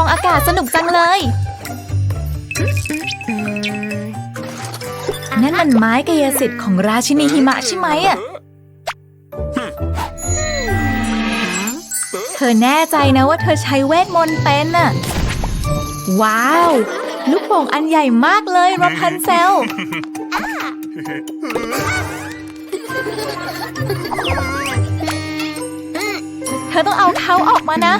ฟองอากาศสนุกจังเลย นั่นมันไม้กายสิทธิ์ของราชินีหิมะใช่ไหมอะเธอแน่ใจนะว่าเธอใช้เวทมนต์เป็นน่ะ ว้าว ลูกโป่งอันใหญ่มากเลยรับพันเซล เธอต้องเอาเขาออกมานะ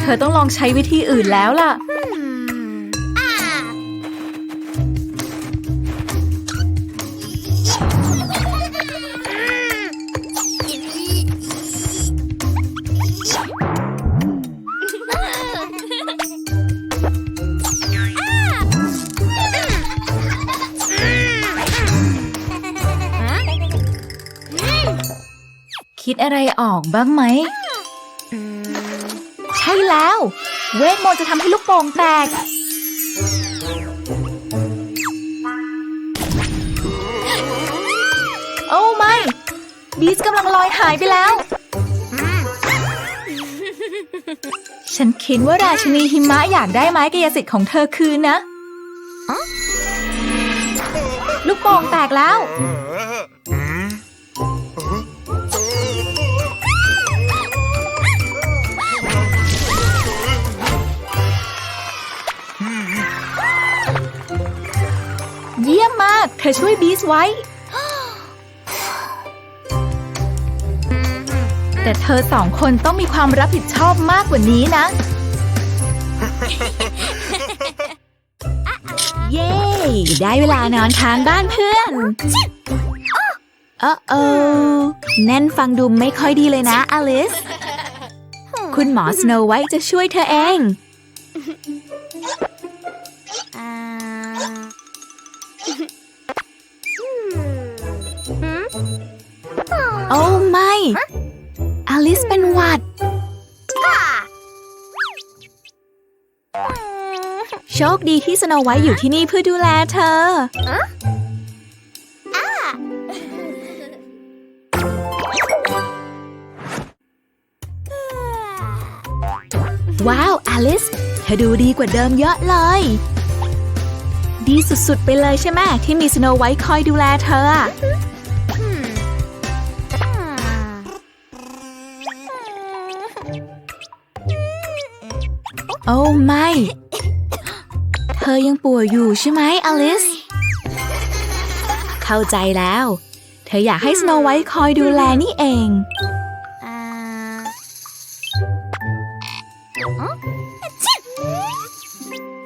เธอต้องลองใช้วิธีอื่นแล้วล่ะ อะไรออกบ้างไหม ใช่แล้ว เวทมนต์จะทำให้ลูกโป่งแตก โอ้ไม่ บีสกำลังลอยหายไปแล้ว ฉันคิดว่าราชินีหิมะอยากได้ไม้กายสิทธิ์ของเธอคืนนะ ลูกโป่งแตกแล้ว มมาก เธอช่วยบีสไว้ แต่เธอสองคนต้องมีความรับผิดชอบมากกว่านี้นะ เย้ ได้เวลานอนค้างบ้านเพื่อนเออเออแน่นฟังดูไม่ค่อยดีเลยนะอลิส คุณหมอสโนไวท์จะช่วยเธอเอง อ้ไม่ อลิสเป็นหวัด โชคดีที่สโนไวท์อยู่ที่นี่เพื่อดูแลเธอ ว้าว อลิส เธอดูดีกว่าเดิมเยอะเลย ดีสุดๆ ไปเลยใช่ไหมที่มีสโนไวท์คอยดูแลเธอ โอ้ไม่ เธอยังป่วยอยู่ใช่ไหมอลิส เข้าใจแล้ว เธออยากให้สโนไวท์คอยดูแลนี่เอง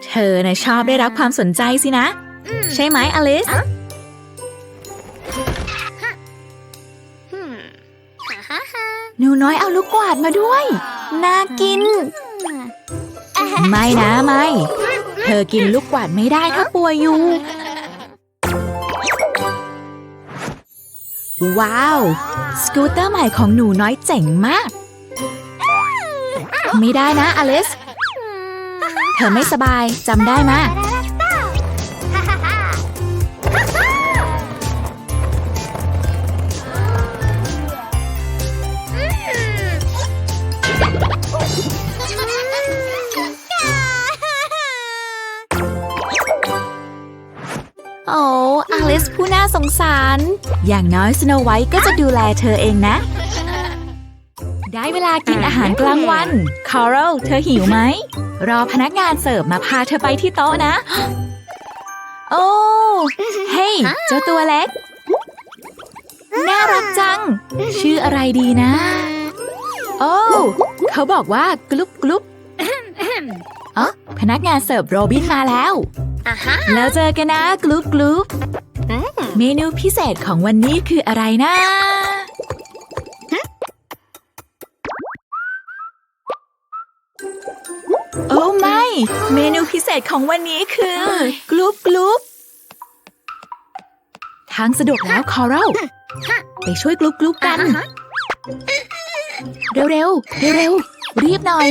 เธอนะชอบได้รับความสนใจสินะ ใช่ไหมอลิสหนูน้อยเอาลูกกวาดมาด้วย น่ากิน ไม่นะไม่ เธอกินลูกกวาดไม่ได้ถ้าป่วยอยู่ ว้าว สกูตเตอร์ใหม่ของหนูน้อยเจ๋งมาก ไม่ได้นะอลิส เธอไม่สบายจำได้ไหม อย่างน้อยสโนไวท์ก็จะดูแลเธอเองนะ ได้เวลากินอาหารกลางวันคาร์ลเธอหิวไหม รอพนักงานเสิร์ฟมาพาเธอไปที่โต๊ะนะ โอ้เฮ้ยเจ้าตัวเล็ก น่ารักจัง ชื่ออะไรดีนะ โอ้เขาบอกว่ากลุบกลุบอ๋อพนักงานเสิร์ฟโรบินมาแล้ว แล้วเจอกันนะกลุบกลุบ เมนูพิเศษของวันนี้คืออะไรนะ โอ้ไม่ เมนูพิเศษของวันนี้คือ กลุบกลุบทางสะดวกแล้วคอรัลไปช่วยกลุบกลุบกัน เร็วเร็วเร็วเร็วๆรีบหน่อย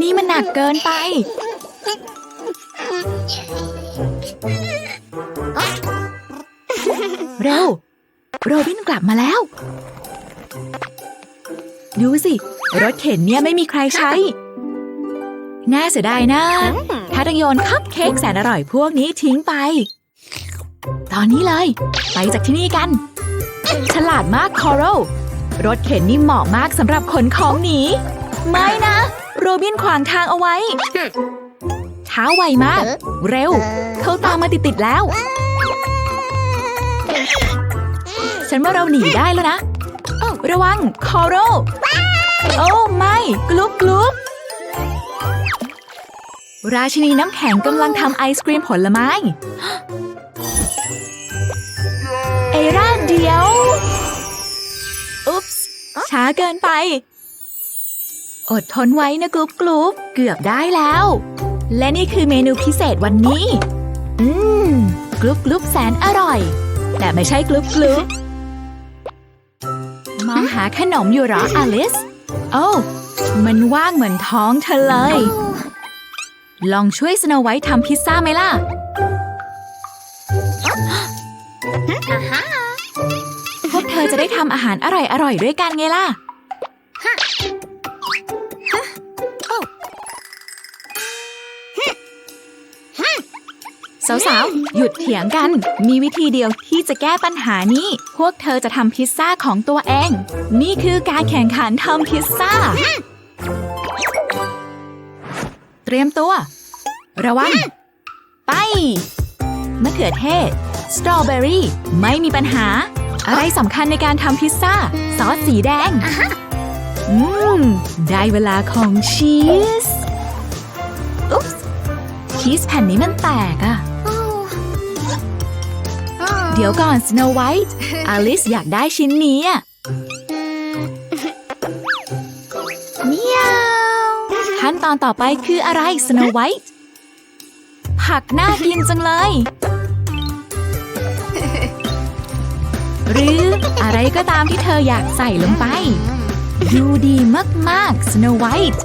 นี่มันหนักเกินไป เร็ว โรบินกลับมาแล้ว ดูสิ รถเข็นเนี่ยไม่มีใครใช้ น่าเสียดายนะ ถ้าต้องโยนคัพเค้กแสนอร่อยพวกนี้ทิ้งไป ตอนนี้เลย ไปจากที่นี่กัน ฉลาดมากคอรัลรถเข็นนี่เหมาะมากสำหรับขนของหนี ไม่นะ โรบินขวางทางเอาไว้ เท้าไวมาก เร็ว เขาตามมาติดๆแล้ว ฉันว่าเราหนีได้แล้วนะเอ้าระวัง คอรัลโอ้ไม่กลุบกลุบราชินีน้ำแข็งกำลังทำไอศกรีมผลไม้ เอร่าเดียว อุ๊ปส์ช้าเกินไป อดทนไว้นะกรุ๊ปกรุ๊ปเกือบได้แล้ว และนี่คือเมนูพิเศษวันนี้ อืมกรุ๊ปกรุ๊ปแสนอร่อย แต่ไม่ใช่กรุ๊ปกรุ๊ปมองหาขนมอยู่เหรออลิส โอ้ มันว่างเหมือนท้องเธอเลย ลองช่วยสโนไวท์ทำพิซซ่าไหมล่ะพวกเธอจะได้ทำอาหารอร่อยๆด้วยกันไงล่ะ สาวๆ หยุดเถียงกัน มีวิธีเดียวที่จะแก้ปัญหานี้ พวกเธอจะทำพิซซ่าของตัวเอง นี่คือการแข่งขันทำพิซซ่า เตรียมตัว ระวัง ไป มะเขือเทศ สตรอเบอรี่ ไม่มีปัญหา อะไรสำคัญในการทำพิซซ่า ซอสสีแดง อืม ได้เวลาของชีส อุ๊ปส์ชีสแผ่นนี้มันแตกอะ เดี๋ยวก่อนสโนไวท์อลิสอยากได้ชิ้นนี้เมียวขั้นตอนต่อไปคืออะไรสโนไวท์ผักน่ากินจังเลย หรืออะไรก็ตามที่เธออยากใส่ลงไป ดูดีมากๆ Snow White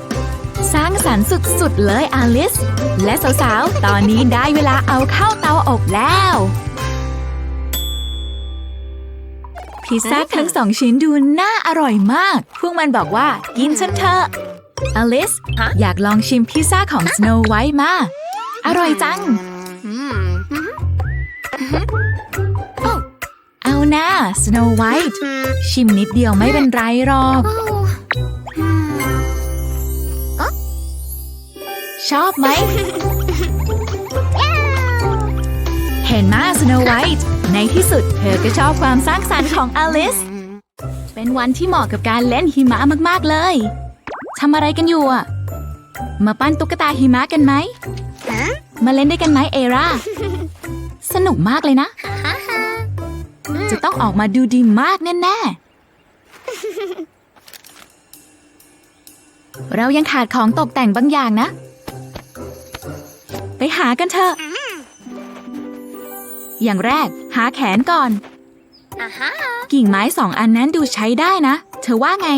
สร้างสรรค์สุด ๆ เลยอลิส และสาว ๆ ตอนนี้ได้เวลาเอาเข้าเตาอบแล้ว พิซซ่าทั้งสองชิ้นดูน่าอร่อยมาก พวกมันบอกว่า กินฉันเถอะอลิสฮะอยากลองชิมพิซซ่าของ Snow White มา อร่อยจัง เอาหน้า Snow White ชิมนิดเดียวไม่เป็นไรหรอกชอบไหม เห็นมาสโนไวท์ ในที่สุด เธอก็ชอบความสร้างสรรค์ของอลิส เป็นวันที่เหมาะกับการเล่นหิมะมากๆเลย ทำอะไรกันอยู่อะมาปั้นตุ๊กตาหิมะกันไหม มาเล่นด้วยกันไหมเอราสนุกมากเลยนะ จะต้องออกมาดูดีมากแน่ๆ เรายังขาดของตกแต่งบางอย่างนะ ไปหากันเถอะ อย่างแรก หาแขนก่อนกิ่งไม้สองอันนั้นดูใช้ได้นะ เธอว่าไง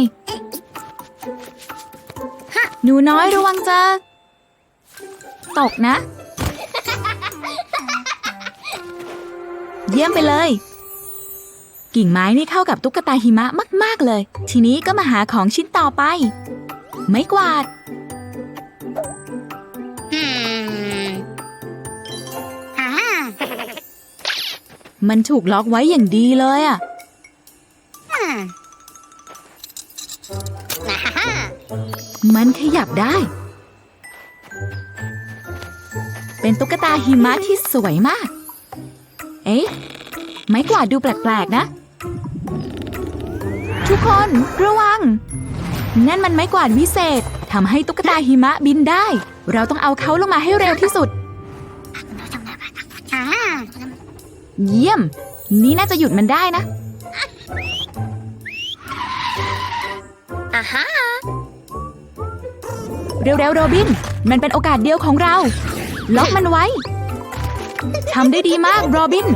หนูน้อยระวังจะตกนะ เยี่ยมไปเลย กิ่งไม้นี่เข้ากับตุ๊กตาหิมะมาก ๆ เลย ทีนี้ก็มาหาของชิ้นต่อไป ไม้กวาด มันถูกล็อกไว้อย่างดีเลยอะมันขยับได้ เป็นตุ๊กตาหิมะที่สวยมาก เอ๊ะ ไม้กวาดดูแปลกๆนะ ทุกคนระวัง นั่นมันไม้กวาดวิเศษทำให้ตุ๊กตาหิมะบินได้ เราต้องเอาเขาลงมาให้เร็วที่สุด เยี่ยม นี่น่าจะหยุดมันได้นะเร็วๆโรบิน มันเป็นโอกาสเดียวของเรา ล็อกมันไว้ทำได้ดีมากโรบิน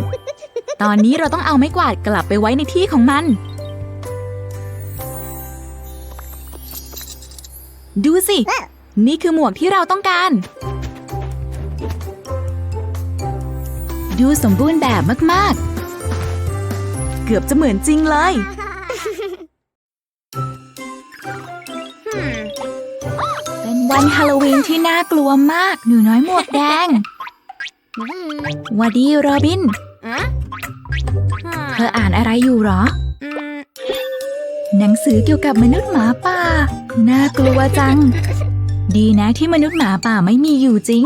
ตอนนี้เราต้องเอาไม้กวาดกลับไปไว้ในที่ของมัน ดูสิ นี่คือหมวกที่เราต้องการ ดูสมบูรณ์แบบมากๆ เกือบจะเหมือนจริงเลย เป็นวันฮาโลวีนที่น่ากลัวมาก หนูน้อยหมวกแดงวัดดีโรบิน เธออ่านอะไรอยู่หรอ หนังสือเกี่ยวกับมนุษย์หมาป่า น่ากลัวจัง ดีนะที่มนุษย์หมาป่าไม่มีอยู่จริง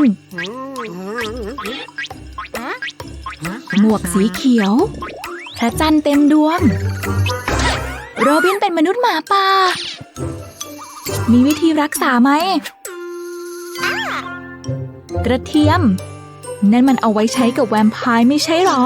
หมวกสีเขียว พระจันทร์เต็มดวง โรบินเป็นมนุษย์หมาป่า มีวิธีรักษาไหม กระเทียม นั่นมันเอาไว้ใช้กับแวมไพร์ไม่ใช่หรอ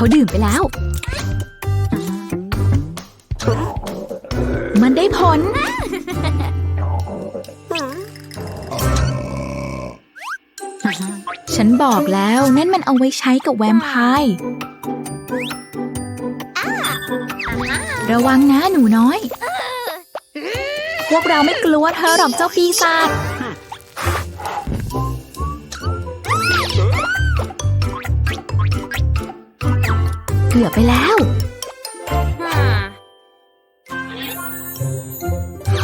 เขาดื่มไปแล้ว มันได้ผล ฉันบอกแล้วนั่นมันเอาไว้ใช้กับแวมไพร์ระวังนะหนูน้อย พวกเราไม่กลัวเธอหรอกเจ้าปีศาจ เกือบไปแล้ว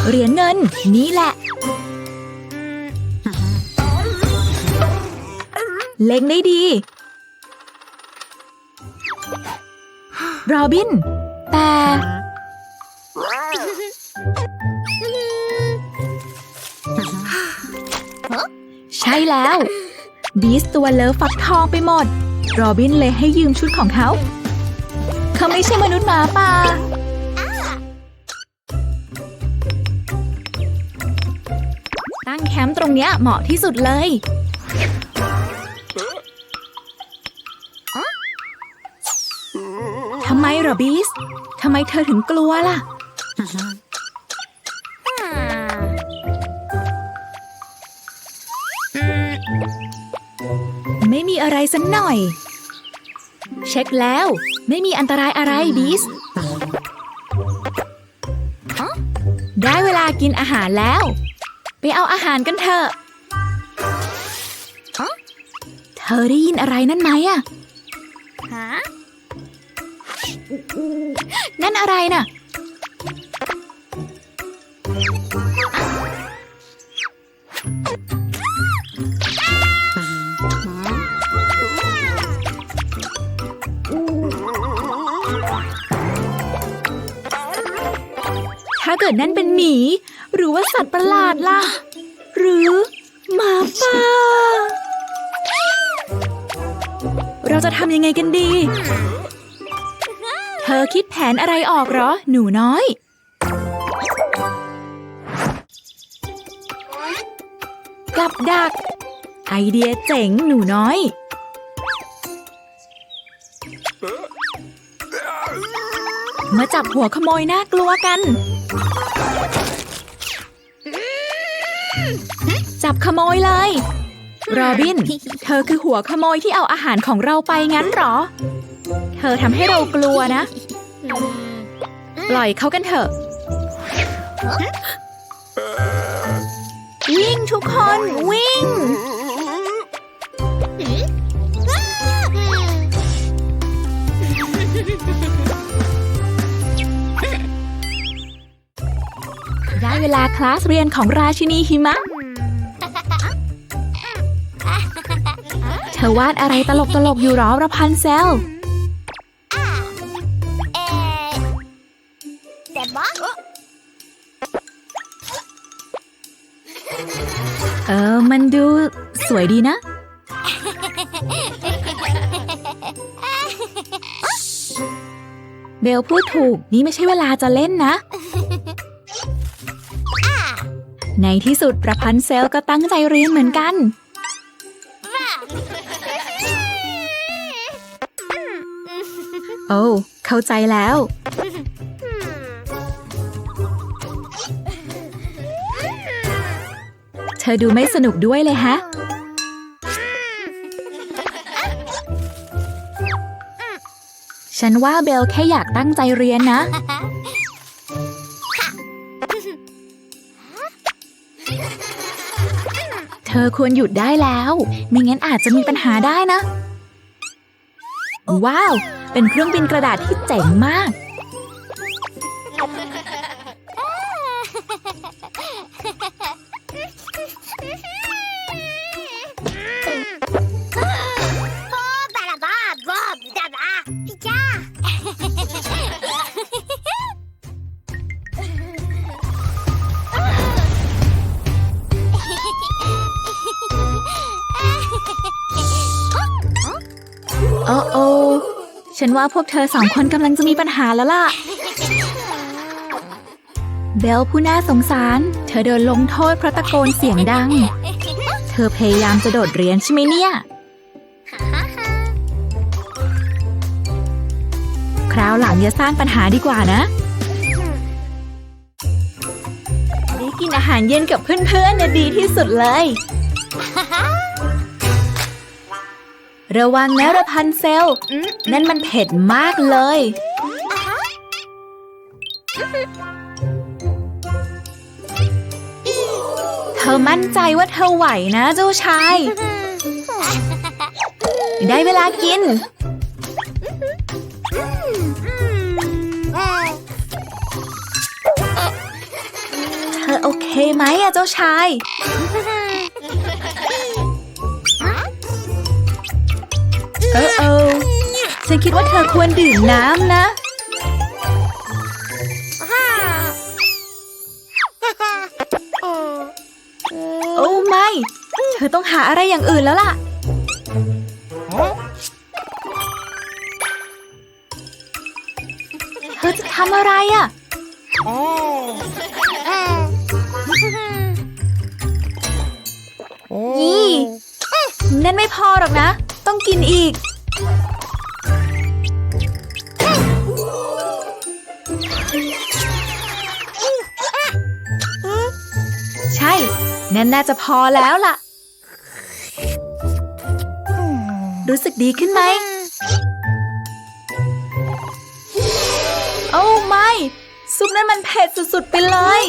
เหรียญเงินนี่แหละ เล็งได้ดี โรบิน แต่ใช่แล้ว บีสตัวเลิฟฟักทองไปหมด โรบินเลยให้ยืมชุดของเขา เขาไม่ใช่มนุษย์หมาป่า ตั้งแคมป์ตรงเนี้ยเหมาะที่สุดเลย ทำไมเหรอบีส ทำไมเธอถึงกลัวล่ะ ไม่มีอะไรสักหน่อย เช็คแล้ว ไม่มีอันตรายอะไรบีสได้เวลากินอาหารแล้ว ไปเอาอาหารกันเถอะเธอได้ยินอะไรนั่นไหมอะนั่นอะไรน่ะ ถ้าเกิดนั่นเป็นหมี หรือว่าสัตว์ประหลาดล่ะ หรือหมาป่า เราจะทำยังไงกันดี เธอคิดแผนอะไรออกเหรอ หนูน้อย กับดัก ไอเดียเจ๋งหนูน้อยมาจับหัวขโมยน่ากลัวกัน จับขโมยเลย โรบิน เธอคือหัวขโมยที่เอาอาหารของเราไปงั้นเหรอ เธอทำให้เรากลัวนะ ปล่อยเขากันเถอะ วิ่งทุกคนวิ่ง เวลาคลาสเรียนของราชินีหิมะ เธอวาดอะไรตลกตลกๆอยู่หรอระพันเซลแต่บ้าเออ มันดูสวยดีนะ เบลพูดถูก นี่ไม่ใช่เวลาจะเล่นนะ ในที่สุดประพันธ์เซลก็ตั้งใจเรียนเหมือนกัน โอ้ เข้าใจแล้ว เธอดูไม่สนุกด้วยเลยฮะฉฉันว่าเบลแค่อยากตั้งใจเรียนนะ ธอควรหยุดได้แล้ว ไม่งั้นอาจจะมีปัญหาได้นะ ว้าว เป็นเครื่องบินกระดาษที่เจ๋งมาก โอ้โอฉันว่าพวกเธอสองคนกำลังจะมีปัญหาแล้วล่ะ เบลผู้น่าสงสาร เธอโดนลงโทษเพราะตะโกนเสียงดัง เธอพยายามจะโดดเรียนใช่ไหมเนี่ย คราวหลังอย่าสร้างปัญหาดีกว่านะได้กินอาหารเย็นกับเพื่อนๆนะดีที่สุดเลย ระวังนะระพันเซล นั่นมันเผ็ดมากเลย เธอมั่นใจว่าเธอไหวนะเจ้าชาย ได้เวลากิน เธอโอเคไหมอะเจ้าชาย เออเออฉันคิดว่าเธอควรดื่มน้ำนะ โอ้ไม่ เธอต้องหาอะไรอย่างอื่นแล้วล่ะ เธอจะทำอะไรอะยี่นั่นไม่พอหรอกนะ ต้องกินอีก ใช่ นั่นน่าจะพอแล้วล่ะ รู้สึกดีขึ้นไหม โอ้ไม่ ซุปนั้นมันเผ็ดสุด ๆ ไปเลย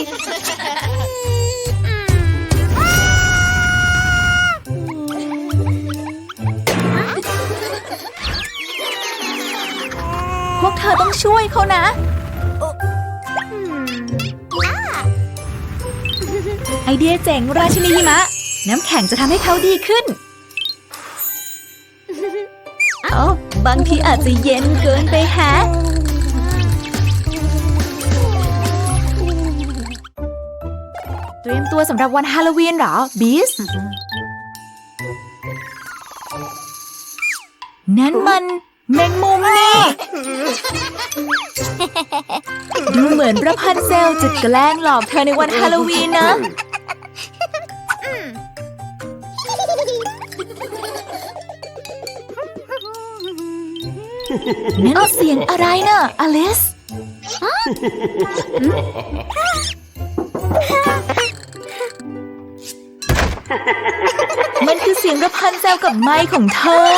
วกเธอต้องช่วยเขานะ ไอเดียเจ๋งราชินีหิมะ น้ำแข็งจะทำให้เขาดีขึ้นโอ้บางทีอาจจะเย็นเกินไปแฮะเตรียมตัวสำหรับวันฮาโลวีนเหรอ บีส นั่นมัน แมงมุมนี่ ดูเหมือนประพันเซลจะแกล้งหลอกเธอในวันฮาโลวีนนะ นั่นเสียงอะไรน่ะอลิสมันคือเสียงระพันเซลกับไม้ของเธอ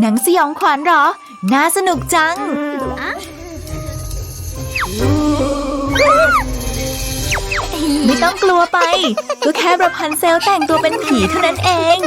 หนังสยองขวัญหรอ น่าสนุกจัง ไม่ต้องกลัวไป ก็แค่ประพันเซลแต่งตัวเป็นผีเท่านั้นเอง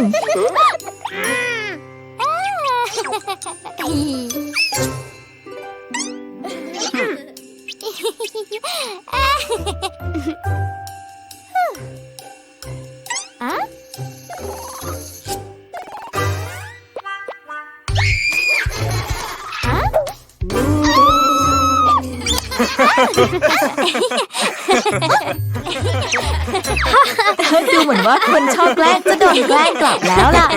ดูเหมือนว่าคนชอบแกล้งจะโดนแกล้งกลับแล้วล่ะ